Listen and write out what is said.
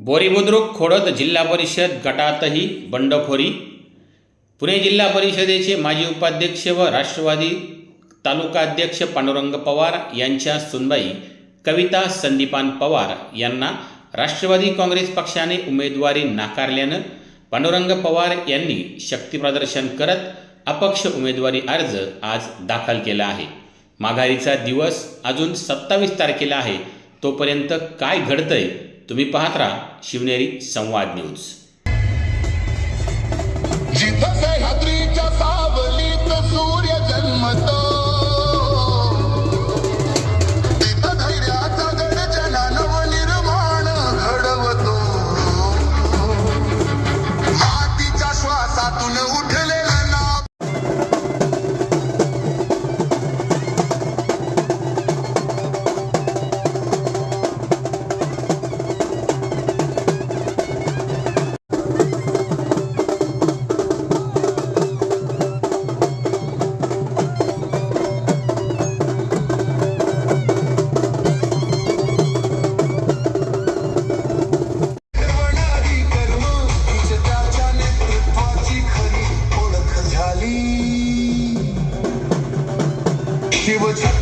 बोरी बुद्रुक खोडद जिल्हा परिषद गटातही बंडखोरी. पुणे जिल्हा परिषदेचे माजी उपाध्यक्ष व राष्ट्रवादी तालुकाध्यक्ष पांडुरंग पवार यांच्या सुनबाई कविता संदीपान पवार यांना राष्ट्रवादी काँग्रेस पक्षाने उमेदवारी नाकारल्यानं पांडुरंग पवार यांनी शक्तीप्रदर्शन करत अपक्ष उमेदवारी अर्ज आज दाखल केला आहे. माघारीचा दिवस अजून सत्तावीस तारखेला आहे. तोपर्यंत काय घडतंय तुम्ही पाहत राहा शिवनेरी संवाद न्यूज. जिथं she would.